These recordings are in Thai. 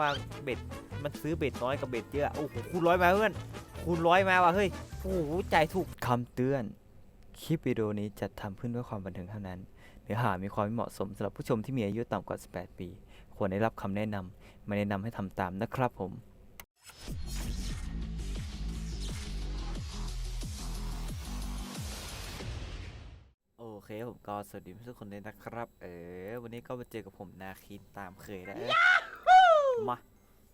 ว่าเบ็ดมันซื้อเบ็ดน้อยกับเบ็ดเยอะ โอ้โหคูณร้อยมาเพื่อนคูณร้อยมาว่ะเฮ้ย โอ้โหใจายถูกคำเตือน คลิปวิดีโอนี้จัดทำขึ้นเพื่อความบันเทิงเท่านั้น เนื้อหามีความไม่เหมาะสมสำหรับผู้ชมที่มีอายุต่ำกว่า 18 ปี ควรได้รับคำแนะนำไม่แนะนำให้ทำตามนะครับผม โอเคผมก็สวัสดีทุกคนเลยนะครับ เออวันนี้ก็มาเจอกับผมนาคินตามเคยแล้ว มา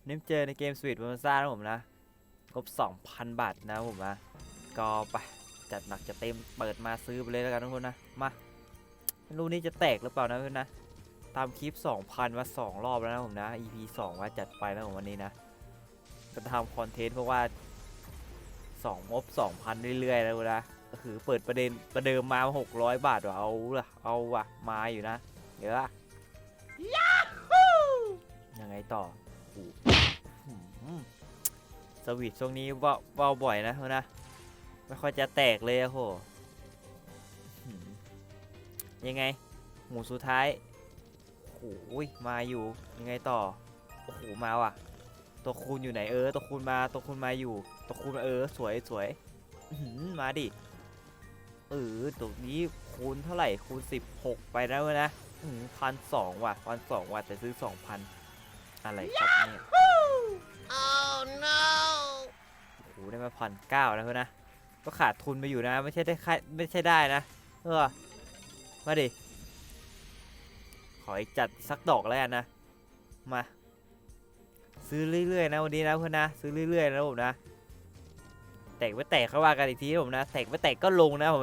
เน้มเจอในเกมสวีทวันซ่านะผมนะครบ2,000 บาทนะผมนะก็ไปจัดหนักจะเต็มเปิดมาซื้อไปเลยแล้วกันทุกคนนะ มารู้นี่จะแตกหรือเปล่านะเพื่อนนะ ตามคลิป 2,000 มา 2 รอบแล้วนะผมนะ EP 2 ว่าจัดไปแล้วผมวันนี้นะก็ทำคอนเทนต์เพราะว่า2งบ2,000 เรื่อยๆแล้วนะก็คือเปิดประเด็นประเดิมมา 600 บาทว่ะเอาละเอาว่ะมาอยู่นะเดี๋ยวอะ ต่อโอ้สวิตช่วงนี้ว่าว่าบ่อยนะเพื่อนะ ไม่ค่อยจะแตกเลยอะโห ยังไง หมูสุดท้ายโอ้ยมาอยู่ ยังไงต่อ โอ้โห มาว่ะ ตัวคูณอยู่ไหนเออ ตัวคูณมา ตัวคูณมาอยู่ ตัวคูณเออ สวยสวยมาดิ เออตรงนี้คูณเท่าไหร่ คูณ 16 ไปแล้วนะพันสองว่ะพันสองว่ะ แต่ซื้อ2,000อะไรครับเนี่ย Oh no! โอ้โหได้มาพันเก้าแล้วนะ ก็ขาดทุนไปอยู่นะ ไม่ใช่ได้ค่าไม่ใช่ได้นะ เออ มาดิ ขออีกจัดสักดอกแล้วกันนะ มา ซื้อเรื่อยๆนะวันนี้นะเพื่อนนะ ซื้อเรื่อยๆนะผมนะ แตกไม่แตกเขาว่ากันอีกทีนะผมนะ แตกไม่แตกก็ลงนะผม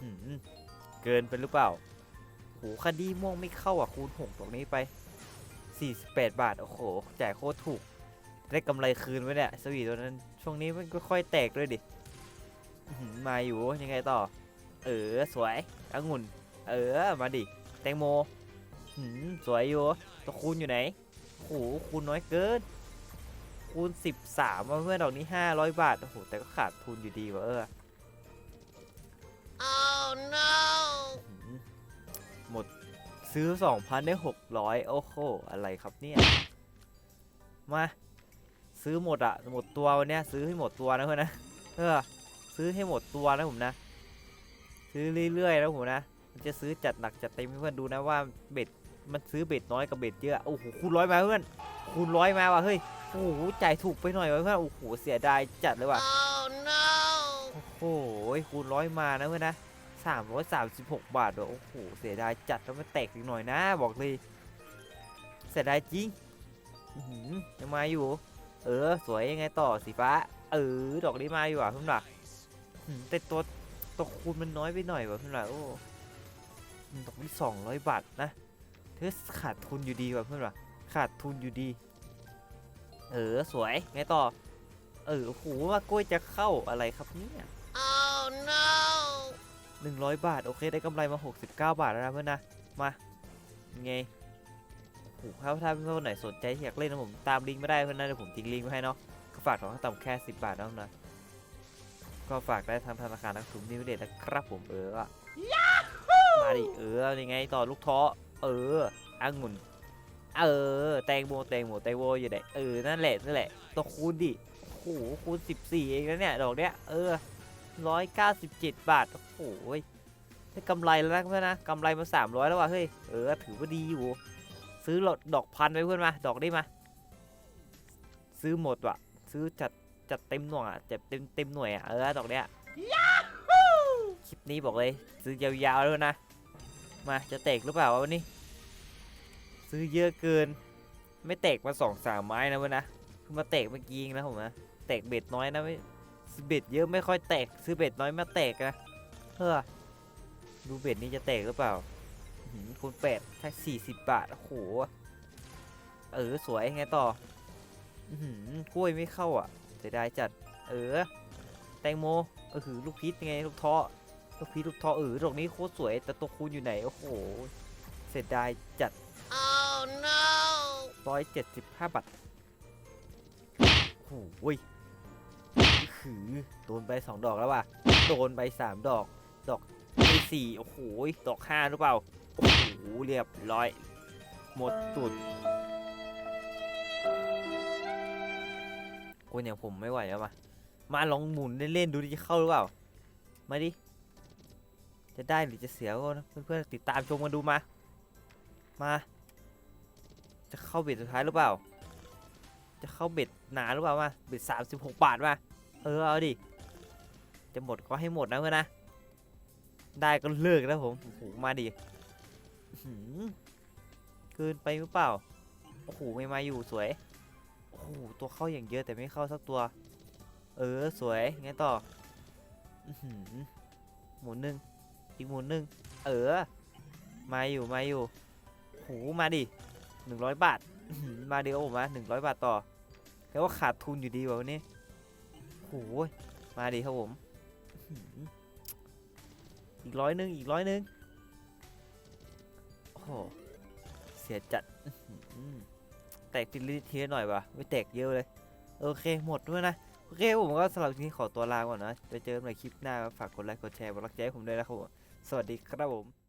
หืมเกินไปหรือเปล่า โหคดีม่วงไม่เข้าอะคูณหกตรงนี้ไป 48 บาท โอ้โห จ่ายโคตรถูก ได้กำไรคืนไว้เนี่ย สวีตัวนั้น ช่วงนี้มันก็ค่อยแตกด้วยดิ มาอยู่ยังไงต่อ เออ สวยองุ่น เออ มาดิ แตงโมหืมสวยอยู่ ตัวคูณอยู่ไหนโอ้โหคูณน้อยเกิน คูณ 13มาเพื่อนดอกนี้ 500 บาท โอ้โห แต่ก็ขาดทุนอยู่ดีว่ะเออ Oh no! หืมหมดซื้อ 2,000 ได้ 600 โอ้โห อะไรครับเนี่ย มา ซื้อหมดอะหมดตัววันเนี้ยซื้อให้หมดตัวนะเพื่อนนะ เออ ซื้อให้หมดตัวนะผมนะ ซื้อเรื่อยๆนะผมนะ มันจะซื้อจัดหนักจัดเต็มให้เพื่อนดูนะว่าเบ็ด มันซื้อเบ็ดน้อยกับเบ็ดเยอะ โอ้โห คูณร้อยมาเพื่อน คูณร้อยมาว่ะ เฮ้ย โอ้โห จ่ายถูกไปหน่อยวะเพื่อน โอ้โห เสียดายจัดเลยว่ะ Oh no! โอ้โห คูณร้อยมานะเพื่อนนะ สามร้อยสามสิบหกบาทว่ะโอ้โห เสียดายจัดแล้วมันแตกอีกหน่อยนะ บอกเลย เสียดายจริงยังมาอยู่ เออ สวยยังไงต่อสีฟ้า เออ ดอกนี้มาอยู่อะเพื่อนล่ะอื้อหือแต่ตัวตัวคูณมันน้อยไปหน่อยว่ะเพื่อนล่ะโอ้ดอกนี้สองร้อยบาทนะเธอขาดทุนอยู่ดีว่ะเพื่อนล่ะขาดทุนอยู่ดี เออ สวยไงต่อ เออโอ้โหว่ากล้วยจะเข้าอะไรครับเนี่ย Oh no! หนึ่งร้อยบาท โอเค ได้กำไรมา 69 บาทแล้วนะเพื่อนนะ มาไงโอ้โหถ้าถ้าเพื่อนคนไหนสนใจที่อยากเล่นนะผมตามลิงก์ไม่ได้เพื่อนนะเดี๋ยวผมทิ้งลิงก์ไว้ให้เนาะก็ฝากของต่ำแค่ 10 บาทเท่านั้นก็ฝากได้ทางธนาคารนักทุนนิวเดตนะครับผมเอออะมาดิเออยังไงต่อลูกท้อเออองุ่นเออ แตงโมแตงโมแตงโมอยู่ไหนเออ นั่นแหละนั่นแหละตัวคูณดิโอ้โหคูณ14 เองนะเนี่ย ดอกเนี้ย เออ ร้อยเก้าสิบเจ็ดบาท โอ้โหยได้กำไรแล้วนะเพื่อนนะกำไรมาสามร้อยแล้วว่ะเฮ้ย เออ ถือว่าดีอยู่ ซื้อหลดดอกพันไปเพื่อนมา ดอกได้มา ซื้อหมดว่ะ ซื้อจัดจัดเต็มหน่วยอะจัดเต็มเต็มหน่วยอะ เออ ดอกเนี้ยคลิปนี้บอกเลย ซื้อยาวๆแล้วนะ มาจะแตกหรือเปล่าวะวันนี้ ซื้อเยอะเกิน ไม่แตกมาสองสามไม้นะเว้ยนะเพิ่งมาแตกเมื่อกี้เองนะผมนะแตกเบ็ดน้อยนะไม่ ซื้อเบ็ดเยอะไม่ค่อยแตก ซื้อเบ็ดน้อยมาแตกนะเฮ้อดูเบ็ดนี้จะแตกหรือเปล่าอื้อหือคูณแปดแค่สี่สิบบาท โอ้โห เออ สวยไงต่อ อือหือกล้วยไม่เข้าอะเสียดายจัด เออ แตงโม เออหือลูกพีชไง ลูกท้อลูกพีชลูกท้อเออดอกนี้โคตรสวย แต่ตัวคูณอยู่ไหน โอ้โห เสียดายจัด Oh no! ร้อยเจ็ดสิบห้าบาทโอ้โหย หือโดนไปสองดอกแล้วว่ะ โดนไปสามดอก ดอกที่สี่โอ้โห ดอกห้าหรือเปล่า โอ้โห เรียบร้อย หมดตุดคนอย่างผมไม่ไหวแล้วมามาลองหมุนเล่นๆดูดิจะเข้าหรือเปล่า มาดิ จะได้หรือจะเสียก็เพื่อนๆติดตามชมกันดูมา มา จะเข้าเบ็ดสุดท้ายหรือเปล่า จะเข้าเบ็ดหนาหรือเปล่ามา เบ็ดสามสิบหกบาทมา เออเอาดิ จะหมดก็ให้หมดนะเพื่อนนะ ได้ก็เลิกแล้วผมโอ้โหมาดิอื้อหือเกินไปหรือเปล่า โอ้โหไม่มาอยู่สวย โอ้โหตัวเข้าอย่างเยอะแต่ไม่เข้าสักตัว เออสวยไงต่ออื้อหือหมุนหนึ่งอีกหมุนหนึ่งเออ มาอยู่มาอยู่โหมาดิหนึ่งร้อยบาท มาดิครับผมมาหนึ่งร้อยบาทต่อแปลว่าขาดทุนอยู่ดีวะวันนี้ โหมาดิครับผมอื้อหืออีกร้อยหนึ่งอีกร้อยหนึ่งโอ้โหเสียจัดอื้อหือแตกติดลิทีละหน่อยวะไม่แตกเยอะเลย โอเคหมดด้วยนะ โอเคผมก็สำหรับทีนี้ขอตัวลาก่อนนะไปเจอกันใหม่คลิปหน้า ฝากกดไลค์กดแชร์กดรักใจให้ผมด้วยนะครับผมสวัสดีครับผม